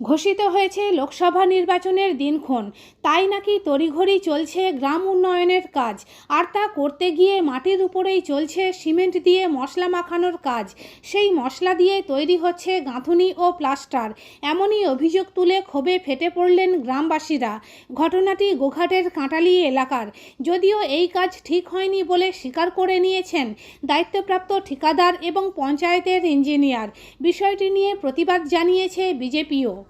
ঘোষিত হয়েছে লোকসভা নির্বাচনের দিনক্ষণ। তাই নাকি তড়িঘড়ি চলছে গ্রাম উন্নয়নের কাজ। আর তা করতে গিয়ে মাটির উপরেই চলছে সিমেন্ট দিয়ে মশলা মাখানোর কাজ। সেই মশলা দিয়ে তৈরি হচ্ছে গাঁথুনি ও প্লাস্টার। এমনই অভিযোগ তুলে ক্ষোভে ফেটে পড়লেন গ্রামবাসীরা। ঘটনাটি গোঘাটের কাঁটালি এলাকার। যদিও এই কাজ ঠিক হয়নি বলে স্বীকার করে নিয়েছেন দায়িত্বপ্রাপ্ত ঠিকাদার এবং পঞ্চায়েতের ইঞ্জিনিয়ার। বিষয়টি নিয়ে প্রতিবাদ জানিয়েছে বিজেপিও।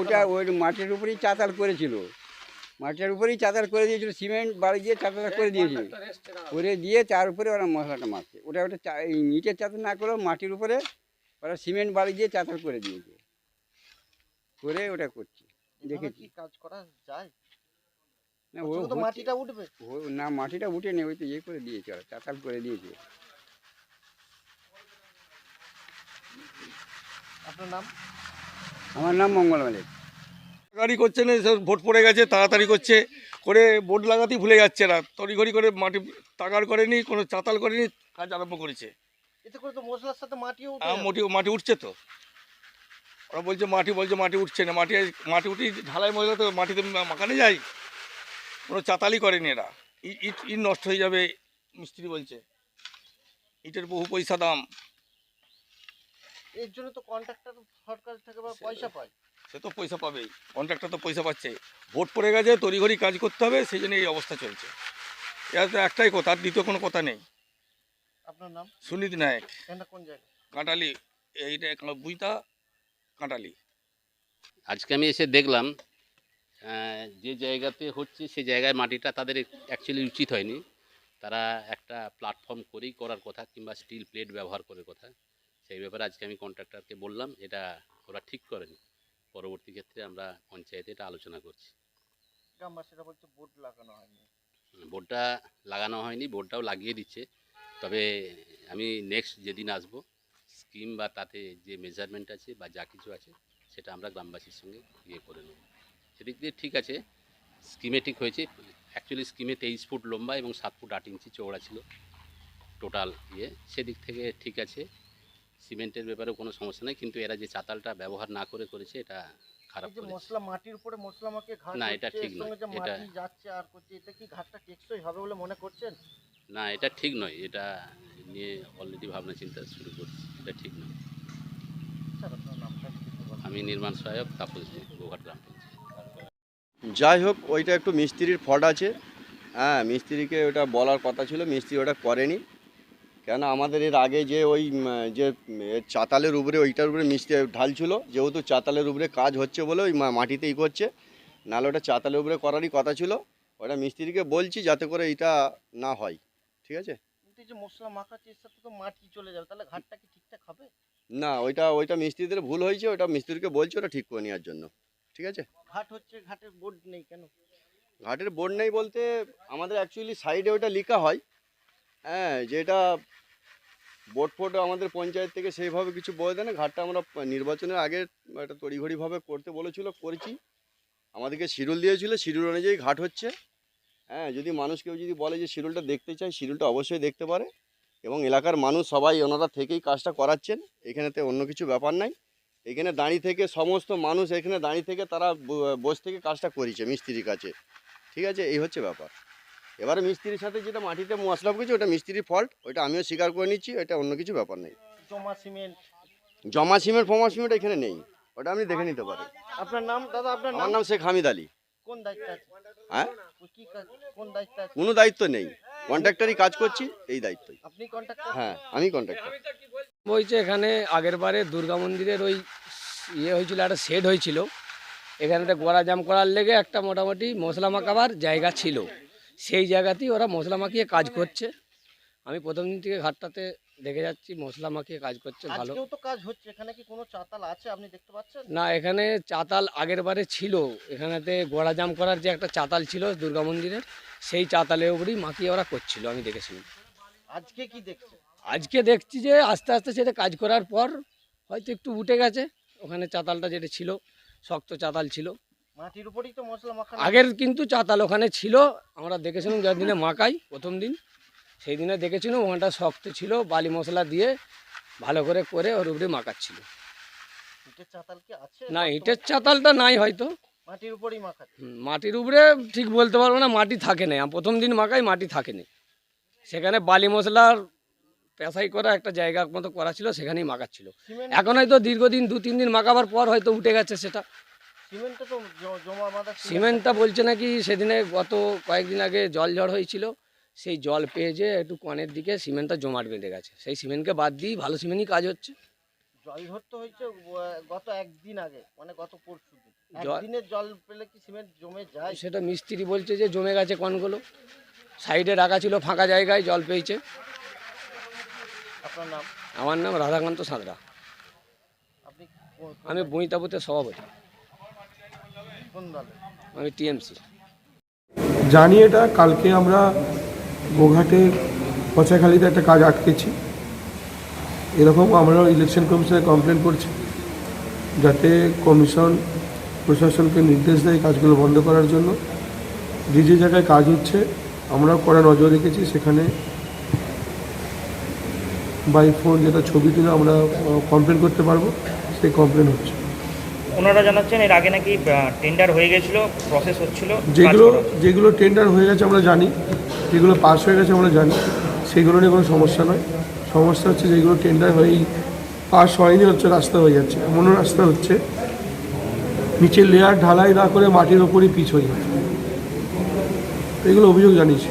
ওটা ওই মাটির উপরেই চাতাল করেছিল। মাটির উপরেই চাতাল করে দিয়েছিল সিমেন্ট বাড়ি দিয়ে চাতাল করে দিয়েছিল। করে দিয়ে তার উপরে ওরা মশলাটা মারছে। ওটা ওটা ইটের চাতাল না করেও মাটির উপরে ওরা সিমেন্ট বাড়ি দিয়ে চাতাল করে দিয়েছে। করে ওটা করছে। দেখেছি। কাজ করা যায়? না ও মাটিটা উঠবে। না মাটিটা উঠে নেই ওই তো ইয়ে করে দিয়েছে ওরা চাতাল করে দিয়েছে। আপনার নাম? আমার নাম মঙ্গল মালিক। গাড়ি করছে না সব ভোট পড়ে গেছে তাড়াতাড়ি করছে। করে বোর্ড লাগাতেই ভুলে যাচ্ছে না। তড়িঘড়ি করে মাটি তাগাড় করেনি কোনো চাতাল করেনি কাজ আরম্ভ করেছে। এতে করে তো মশলার সাথে মাটিও। মাটি মাটি উঠছে তো। ওরা বলছে মাটি বলছে মাটি উঠছে না। মাটি মাটি উঠি ঢালাই মশলা তো মাটিতে মাখানো যায়। কোনো চাতালই করেনি এরা। ইট ইট নষ্ট হয়ে যাবে মিস্ত্রি বলছে। ইটের বহু পয়সা দাম। এর জন্য তো কন্ট্রাক্টর সরকার থেকে পয়সা পায়। সে তো পয়সা পাবেই। কন্ট্রাক্টর তো পয়সা পাচ্ছে। ভোট পড়ে গেছে তড়িঘড়ি কাজ করতে হবে সেই জন্য এই অবস্থা চলছে। এটা তো একটাই কথা আর দ্বিতীয় কোনো কথা নেই। আপনার নাম? সুনীত নায়ক। কোন জায়গা কাঁটালি এইটা বুইতা কাঁটালি আজকে আমি এসে দেখলাম যে জায়গাতে হচ্ছে সে জায়গায় মাটিটা তাদের অ্যাকচুয়ালি উচিত হয়নি। তারা একটা প্ল্যাটফর্ম করেই করার কথা কিংবা স্টিল প্লেট ব্যবহার করার কথা। সেই ব্যাপারে আজকে আমি কন্ট্রাক্টরকে বললাম এটা ওরা ঠিক করেনি। পরবর্তী ক্ষেত্রে আমরা পঞ্চায়েতে এটা আলোচনা করছি। গ্রামবাসীরা বলছে বোর্ড লাগানো হয়নি। বোর্ডটা লাগানো হয়নি বোর্ডটাও লাগিয়ে দিচ্ছে। তবে আমি নেক্সট যেদিন আসব স্কিম বা তাতে যে মেজারমেন্ট আছে বা যা কিছু আছে সেটা আমরা গ্রামবাসীর সঙ্গে ইয়ে করে নেব। সেদিক দিয়ে ঠিক আছে স্কিমে ঠিক হয়েছে অ্যাকচুয়ালি স্কিমে তেইশ ফুট লম্বা এবং সাত ফুট আট ইঞ্চি চওড়া ছিল। টোটাল ইয়ে সেদিক থেকে ঠিক আছে। সিমেন্টের ব্যাপারেও কোনো সমস্যা নেই কিন্তু এরা যে চাতালটা ব্যবহার না করে করেছে এটা খারাপ করেছে। মশলা মাটির উপরে মশলা মাখিয়ে ঘাট না, এটা ঠিক নয়। এটা- যাচ্ছে আর করছে এটা কি ঘাটটা টেকসই হবে বলে মনে করছেন? না এটা ঠিক নয় এটা নিয়ে অলরেডি ভাবনা চিন্তা শুরু করছি এটা ঠিক নয়। আমি নির্মাণ সহায়ক তাপস গোঘাট গ্রাম যাই হোক ওইটা একটু মিস্ত্রির ফল্ট আছে। হ্যাঁ মিস্ত্রিকে ওটা বলার কথা ছিল মিস্ত্রি ওটা করেনি। কেন আমাদের এর আগে যে ওই যে চাতালের উপরে ওইটার উপরে মিস্ত্রি ঢালছিল যেহেতু চাতালের উপরে কাজ হচ্ছে বলে ওই মা- মাটিতে করছে নাহলে ওটা চাতালের উপরে করারই কথা ছিল ওটা মিস্ত্রিকে বলছি যাতে করে এটা না হয় ঠিক আছে? যে মশলা মাখাচ্ছে এর সাথে তো মাটি চলে যাবে তাহলে ঘাটটা কি ঠিকঠাক হবে? না ওইটা ওইটা মিস্ত্রিদের ভুল হয়েছে ওটা মিস্ত্রিকে বলছি ওটা ঠিক করে নেওয়ার জন্য ঠিক আছে? ঘাট হচ্ছে ঘাটের বোর্ড নেই কেন? ঘাটের বোর্ড নেই বলতে আমাদের অ্যাকচুয়ালি সাইডে ওটা লেখা হয় হ্যাঁ যেটা বোর্ড ফোট আমাদের পঞ্চায়েত থেকে সেইভাবে কিছু বলে দেয় না। ঘাটটা আমরা নির্বাচনের আগে একটা তড়িঘড়িভাবে করতে বলেছিল, করেছি। আমাদেরকে শিডিউল দিয়েছিল, শিডিউল অনুযায়ী ঘাট হচ্ছে। হ্যাঁ যদি মানুষ কেউ যদি বলে যে শিডিউলটা দেখতে চায়, শিডিউলটা অবশ্যই দেখতে পারে এবং এলাকার মানুষ সবাই ওনারা থেকেই কাজটা করাচ্ছেন। এখানেতে অন্য কিছু ব্যাপার নাই। এখানে দাঁড়িয়ে থেকে সমস্ত মানুষ এখানে দাঁড়িয়ে থেকে তারা বসে থেকে কাজটা করেছে মিস্ত্রির কাছে। ঠিক আছে? এই হচ্ছে ব্যাপার। এবারে মিস্ত্রির সাথে যেটা মাটিতে মশলা পড়েছে ওটা মিস্ত্রির ফল্ট ওইটা আমিও স্বীকার করে নিচ্ছি এটা অন্য কিছু ব্যাপার নেই। জমা সিমেন্ট। জমা সিমেন্ট ফমা সিমেন্ট এখানে নেই ওটা আপনি দেখে নিতে পারেন। আপনার নাম দাদা আপনার আমার নাম শেখ হামিদ আলী। কোন দায়িত্ব আছে হ্যাঁ? কোন দায়িত্ব আছে কোনো দায়িত্ব নেই কন্ট্রাক্টারই কাজ করছি এই দায়িত্বই। আপনি হ্যাঁ আমি কন্ট্রাক্টর বলছে এখানে আগের বারে দুর্গা মন্দিরের ওই ইয়ে হয়েছিল একটা শেড হয়েছিল। এখানেতে গোড়া জাম করার লেগে একটা মোটামুটি মশলা মাখাবার জায়গা ছিল। সেই জায়গাতেই ওরা মশলা মাখিয়ে কাজ করছে। আমি প্রথম দিন থেকে ঘাটটাতে দেখে যাচ্ছি মশলা মাখিয়ে কাজ করছে ভালো। আজকেও তো কাজ হচ্ছে এখানে কি কোনো চাতাল আছে আপনি দেখতে পাচ্ছেন? না এখানে চাতাল আগের বারে ছিল। এখানেতে গোড়া জাম করার যে একটা চাতাল ছিল দুর্গা মন্দিরের সেই চাতালের উপরেই মাখিয়ে ওরা করছিল আমি দেখেছিলাম। আজকে কি দেখছেন? আজকে দেখছি যে আস্তে আস্তে সেটা কাজ করার পর হয়তো একটু উঠে গেছে। ওখানে চাতালটা যেটা ছিল শক্ত চাতাল ছিল। মাটির উপরেই তো মশলা মাখানো আগের কিন্তু চাতাল ওখানে ছিল আমরা দেখেছিলাম যার দিনে মাকাই প্রথম দিন। সেই দিনে দেখেছিলাম ওখানটা শক্ত ছিল বালি মশলা দিয়ে ভালো করে করে ওর উপরে মাকাচ্ছিল ইটের চাতাল কি আছে? না ইটের চাতালটা নাই হয়তো। মাটির উপরেই হুম, মাটির উপরে ঠিক বলতে পারব না মাটি থাকে না প্রথম দিন মাখাই মাটি থাকে না সেখানে বালি মশলার পেশাই করা একটা জায়গা মতো করা ছিল সেখানেই মাখাচ্ছিল। এখন হয়তো দীর্ঘদিন দু তিন দিন মাখাবার পর হয়তো উঠে গেছে সেটা। সিমেন্টটা তো বলছে নাকি সেদিনে গত কয়েকদিন আগে জল ঝড় হয়েছিল সেই জল পেয়ে যে একটু কনের দিকে সিমেন্টটা জমাট বেঁধে গেছে। সেই সিমেন্টকে বাদ দিয়েই ভালো সিমেন্টই কাজ হচ্ছে। জল ধরতে হয়েছে গত একদিন আগে মানে গত পরশু একদিনের জল পেলে কি সিমেন্ট জমে যায়? সেটা মিস্ত্রি বলছে যে জমে গেছে কনগুলো। সাইডে রাখা ছিল ফাঁকা জায়গায় জল পেয়েছে। আপনার নাম? আমার নাম রাধাকান্ত সাঁতরা। আমি বইতাবুতের সভাপতি। কোন দলে? আমি টিএমসি। জানি এটা কালকে আমরা গোঘাটে পচাখালিতে একটা কাজ আটকেছি। এরকম আমরা ইলেকশন কমিশনে কমপ্লেন করছি যাতে কমিশন প্রশাসনকে নির্দেশ দেয় কাজগুলো বন্ধ করার জন্য। যে যে জায়গায় কাজ হচ্ছে আমরা কড়া নজর রেখেছি সেখানে বাই ফোন যেটা ছবি তুলে আমরা কমপ্লেন করতে পারব সেই কমপ্লেন হচ্ছে। ওনারা জানাচ্ছেন এর আগে নাকি টেন্ডার হয়ে গেছিল প্রসেস হচ্ছিল যেগুলো যেগুলো টেন্ডার হয়ে গেছে আমরা জানি যেগুলো পাস হয়ে গেছে আমরা জানি সেগুলো নিয়ে কোনো সমস্যা নয়। সমস্যা হচ্ছে যেগুলো টেন্ডার হয়েই পাস হয়নি হচ্ছে রাস্তা হয়ে যাচ্ছে। এমনও রাস্তা হচ্ছে নিচের লেয়ার ঢালাই না করে মাটির ওপরই পিচ হয়ে যাচ্ছে। এগুলো অভিযোগ জানিয়েছি।